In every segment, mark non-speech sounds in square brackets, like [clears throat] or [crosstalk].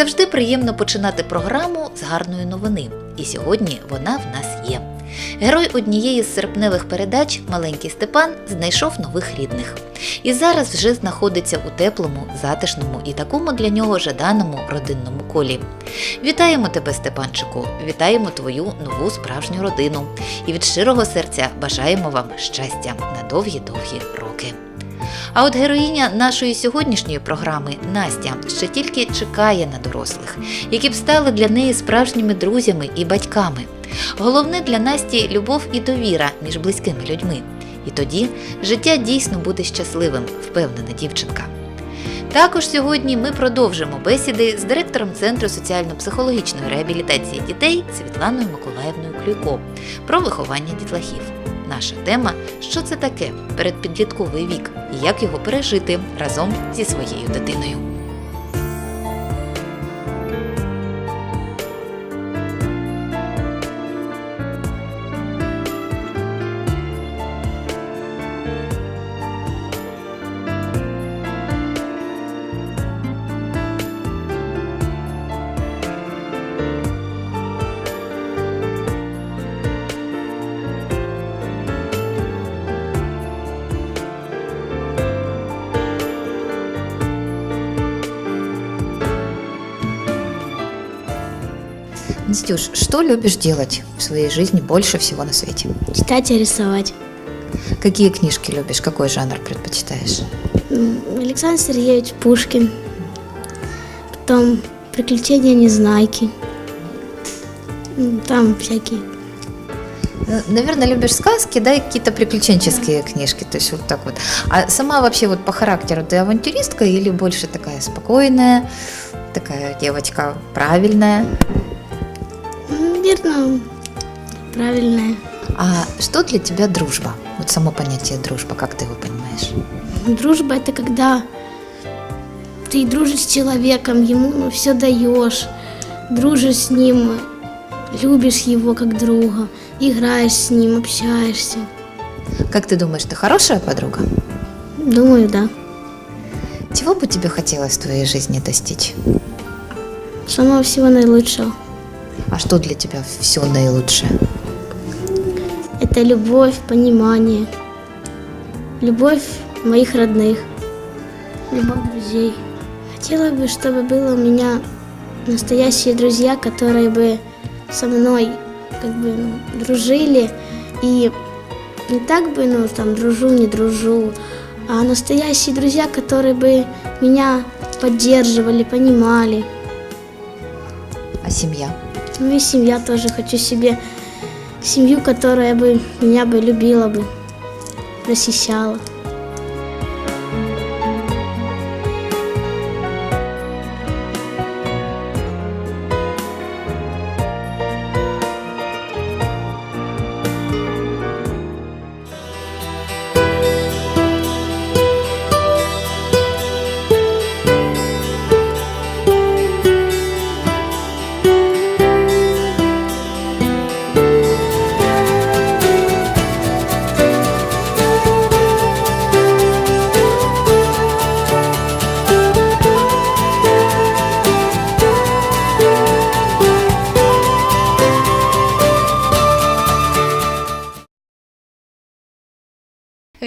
Завжди приємно починати програму з гарної новини, і сьогодні вона в нас є. Герой однієї з серпневих передач, маленький Степан, знайшов нових рідних. І зараз вже знаходиться у теплому, затишному і такому для нього жаданому родинному колі. Вітаємо тебе, Степанчику! Вітаємо твою нову справжню родину. І від щирого серця бажаємо вам щастя на довгі-довгі роки. А от героїня нашої сьогоднішньої програми Настя ще тільки чекає на дорослих, які б стали для неї справжніми друзями і батьками. Головне для Насті любов і довіра між близькими людьми. І тоді життя дійсно буде щасливим, впевнена дівчинка. Також сьогодні ми продовжимо бесіди з директором Центру соціально-психологічної реабілітації дітей Світланою Миколаївною Клюко про виховання дітлахів. Наша тема що це таке передпідлітковий вік і як його пережити разом зі своєю дитиною. Настюш, что любишь делать в своей жизни больше всего на свете? Читать и рисовать. Какие книжки любишь? Какой жанр предпочитаешь? Александр Сергеевич Пушкин. Потом «Приключения Незнайки». Там всякие. Э, Наверное, любишь сказки, да, и какие-то приключенческие книжки, то есть вот так вот. А сама вообще вот по характеру ты авантюристка или больше такая спокойная, такая девочка правильная? Наверное, правильная. А что для тебя дружба? Вот само понятие дружба, как ты его понимаешь? Дружба – это когда ты дружишь с человеком, ему ну, все даешь, дружишь с ним, любишь его как друга, играешь с ним, общаешься. Как ты думаешь, ты хорошая подруга? Думаю, да. Чего бы тебе хотелось в твоей жизни достичь? Самого всего наилучшего. А что для тебя все наилучшее? Это любовь, понимание. Любовь моих родных. Любовь друзей. Хотела бы, чтобы было у меня настоящие друзья, которые бы со мной как бы ну, дружили. И не так бы, ну, там, дружу, не дружу, а настоящие друзья, которые бы меня поддерживали, понимали. А семья? Ну и семья тоже хочу себе семью, которая бы меня бы любила бы, защищала.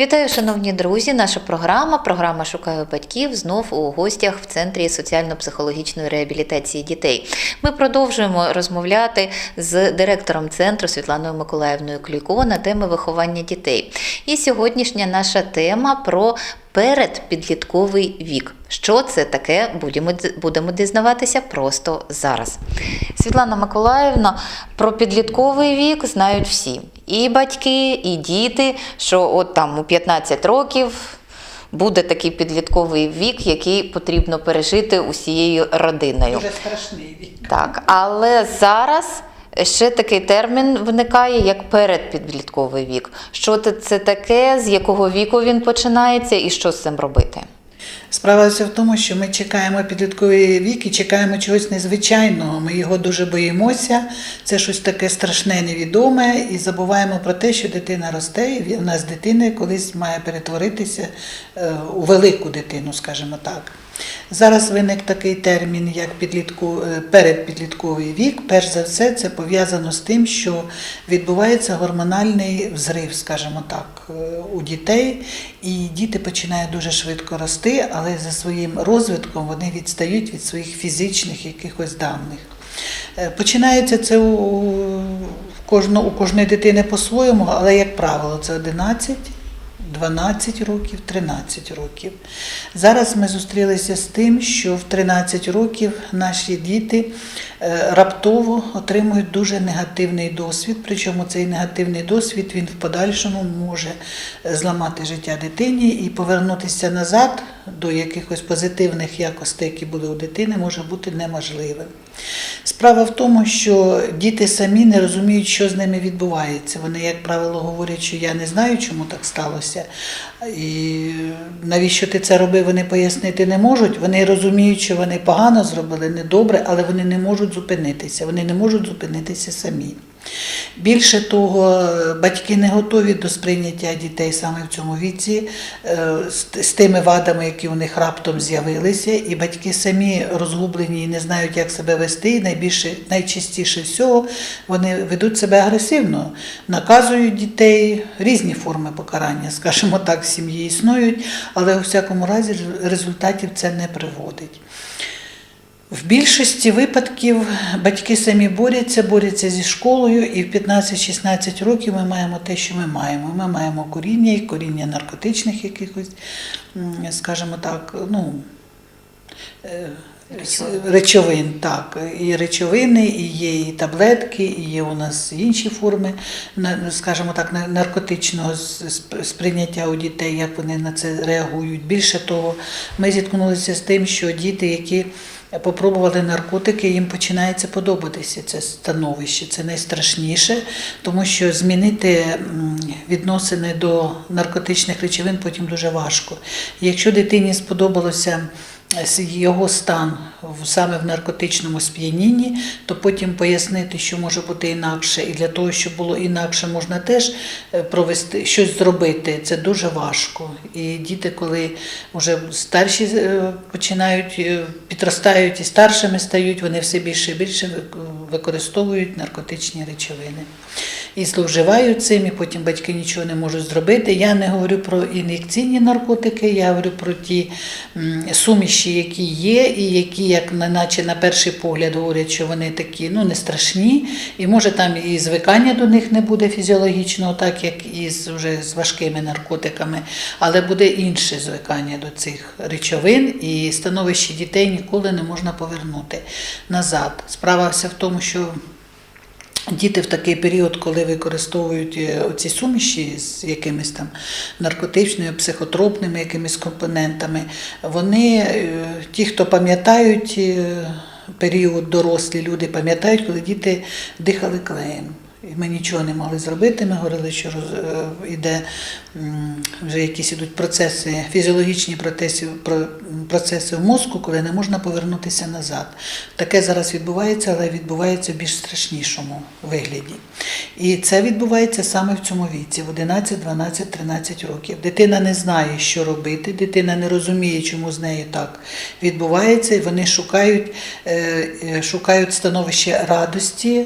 Вітаю, шановні друзі! Наша програма, програма Шукаю батьків знов у гостях в центрі соціально-психологічної реабілітації дітей. Ми продовжуємо розмовляти з директором центру Світланою Миколаївною Клюко на теми виховання дітей. І сьогоднішня наша тема про передпідлітковий вік. Що це таке? Будемо, будемо дізнаватися просто зараз. Світлана Миколаївна, про підлітковий вік знають всі. І батьки, і діти, що от там у 15 років буде такий підлітковий вік, який потрібно пережити усією родиною. Дуже страшний вік. Так, але зараз ще такий термін виникає як передпідлітковий вік. Що це- таке, з якого віку він починається і що з цим робити? Справа в тому, що ми чекаємо підлітковий вік і чекаємо чогось незвичайного. Ми його дуже боїмося. Це щось таке страшне, невідоме, і забуваємо про те, що дитина росте, і в нас дитина колись має перетворитися е, у велику дитину, скажімо так. Зараз виник такий термін, як підлітку, е, передпідлітковий вік. Перш за все, це пов'язано з тим, що відбувається гормональний взрив, скажімо так, е, у дітей, і діти починають дуже швидко рости, але за своїм розвитком вони відстають від своїх фізичних якихось даних. Е, Починається це у, у кожної дитини по-своєму, але, як правило, це 11, 12 років, 13 років. Зараз ми зустрілися з тим, що в 13 років наші діти е, раптово отримують дуже негативний досвід. Причому цей негативний досвід він в подальшому може е, зламати життя дитині і повернутися назад до якихось позитивних якостей, які були у дитини, може бути неможливим. Справа в тому, що діти самі не розуміють, що з ними відбувається. Вони, як правило, говорять, що я не знаю, чому так сталося. І навіщо ти це робив, вони пояснити не можуть. Вони розуміють, що вони погано зробили, недобре, але вони не можуть зупинитися. Вони не можуть зупинитися самі. Більше того, батьки не готові до сприйняття дітей саме в цьому віці е, з- тими вадами, які у них раптом з'явилися, і батьки самі розгублені і не знають, як себе вести. І найбільше, найчастіше всього вони ведуть себе агресивно, наказують дітей, різні форми покарання, скажімо так, в сім'ї існують, але у всякому разі результатів це не приводить. В більшості випадків батьки самі борються, борються зі школою, і в 15-16 років ми маємо те, що ми маємо. Ми маємо коріння і коріння наркотичних якихось, скажімо так, ну. е, Речовин, так, і речовини, і є і таблетки, і є у нас інші форми, на- скажімо так, на- наркотичного сприйняття у дітей, як вони на це реагують. Більше того, ми зіткнулися з тим, що діти, які попробували наркотики, їм починається подобатися це становище. Це найстрашніше, тому що змінити відносини до наркотичних речовин потім дуже важко. Якщо дитині сподобалося його стан саме в наркотичному сп'янінні, то потім пояснити, що може бути інакше, і для того, щоб було інакше, можна теж е, провести щось зробити. Це дуже важко. І діти, коли вже старші е, починають е, підростають і старшими стають, вони все більше і більше використовують наркотичні речовини. І зловживають цим, і потім батьки нічого не можуть зробити. Я не говорю про ін'єкційні наркотики, я говорю про ті суміші, які є, і які, як на- наче на перший погляд, говорять, що вони такі ну, не страшні, і може там і звикання до них не буде фізіологічного, так як і з, вже з важкими наркотиками, але буде інше звикання до цих речовин, і становище дітей ніколи не можна повернути назад. Справа вся в тому, що Діти в такий період, коли використовують ці оці суміші з якимись там наркотичними, психотропними якимись компонентами, вони, е, ті, хто пам'ятають е, період дорослі люди, пам'ятають, коли діти дихали клеєм. Ми нічого не могли зробити. Ми говорили, що роз, е, іде вже якісь ідуть процеси, фізіологічні процеси, процеси в мозку, коли не можна повернутися назад. Таке зараз відбувається, але відбувається в більш страшнішому вигляді. І це відбувається саме в цьому віці, в 11, 12, 13 років. Дитина не знає, що робити, дитина не розуміє, чому з нею так відбувається, і вони шукають, е, е, шукають становище радості,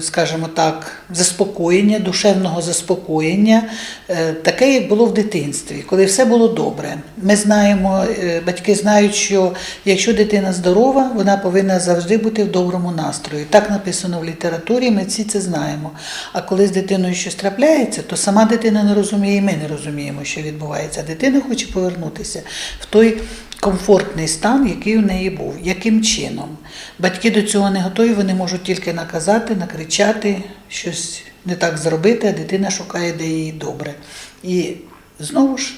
скажімо так, заспокоєння, душевного заспокоєння, е, таке, як було в дитинстві, коли все було добре. Ми знаємо, е, батьки знають, що якщо дитина здорова, вона повинна завжди бути в доброму настрої. Так написано в літературі, ми всі це знаємо. А коли з дитиною щось трапляється, то сама дитина не розуміє, і ми не розуміємо, що відбувається. Дитина хоче повернутися в той комфортний стан, який у неї був. Яким чином? Батьки до цього не готові, вони можуть тільки наказати, накричати, щось не так зробити, а дитина шукає, де їй добре. І знову ж.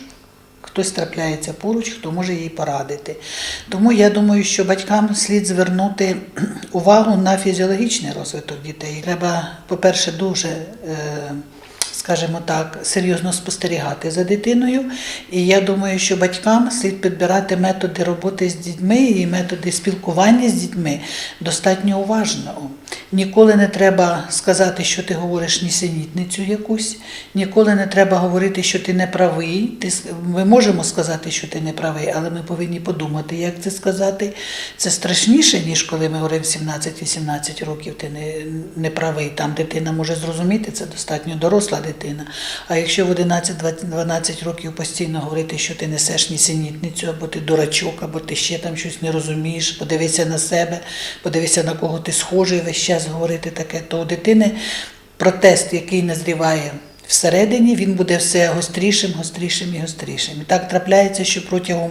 Хтось трапляється поруч, хто може їй порадити. Тому я думаю, що батькам слід звернути [clears throat] увагу на фізіологічний розвиток дітей. Треба, по-перше, дуже, е, скажімо так, серйозно спостерігати за дитиною. І я думаю, що батькам слід підбирати методи роботи з дітьми і методи спілкування з дітьми достатньо уважно. Ніколи не треба сказати, що ти говориш нісенітницю якусь, ніколи не треба говорити, що ти не правий. Ти, ми можемо сказати, що ти не правий, але ми повинні подумати, як це сказати. Це страшніше, ніж коли ми говоримо 17-18 років, ти не, не правий. Там дитина може зрозуміти, це достатньо доросла дитина. А якщо в 11-12 років постійно говорити, що ти несеш нісенітницю, або ти дурачок, або ти ще там щось не розумієш, подивися на себе, подивися на кого ти схожий, весь час говорити таке, то у дитини протест, який назріває всередині, він буде все гострішим, гострішим і гострішим. І так трапляється, що протягом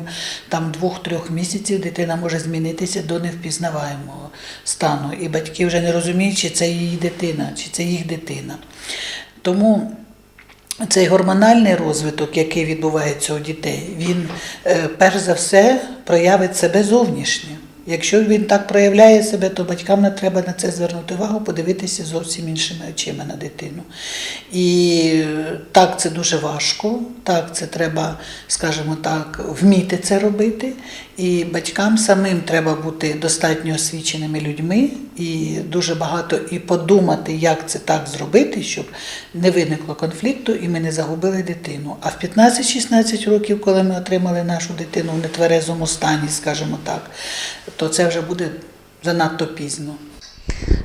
там двох-трьох місяців дитина може змінитися до невпізнаваємого стану. І батьки вже не розуміють, чи це її дитина, чи це їх дитина. Тому цей гормональний розвиток, який відбувається у дітей, він е, перш за все проявить себе зовнішньо. Якщо він так проявляє себе, то батькам не треба на це звернути увагу, подивитися зовсім іншими очима на дитину. І е, так, це дуже важко, так, це треба, скажімо так, вміти це робити. І батькам самим треба бути достатньо освіченими людьми і дуже багато і подумати, як це так зробити, щоб не виникло конфлікту і ми не загубили дитину. А в 15-16 років, коли ми отримали нашу дитину в нетверезому стані, скажімо так, то це вже буде занадто пізно.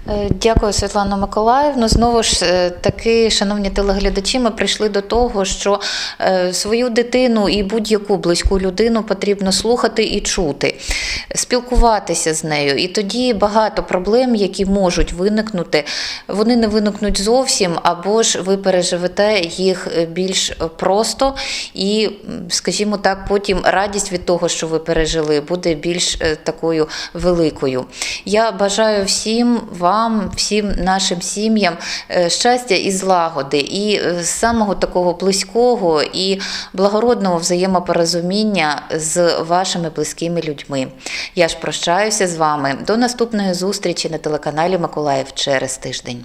Е, Дякую, Світлано Миколаївну. Знову ж е, таки, шановні телеглядачі, ми прийшли до того, що е, свою дитину і будь-яку близьку людину потрібно слухати і чути, спілкуватися з нею. І тоді багато проблем, які можуть виникнути, вони не виникнуть зовсім, або ж ви переживете їх більш просто, і, скажімо так, потім радість від того, що ви пережили, буде більш такою великою. Я бажаю всім вам, всім нашим сім'ям е, щастя і злагоди, і е, самого такого близького і благородного взаємопорозуміння з вашими близькими людьми. Я ж прощаюся з вами до наступної зустрічі на телеканалі Миколаїв через тиждень.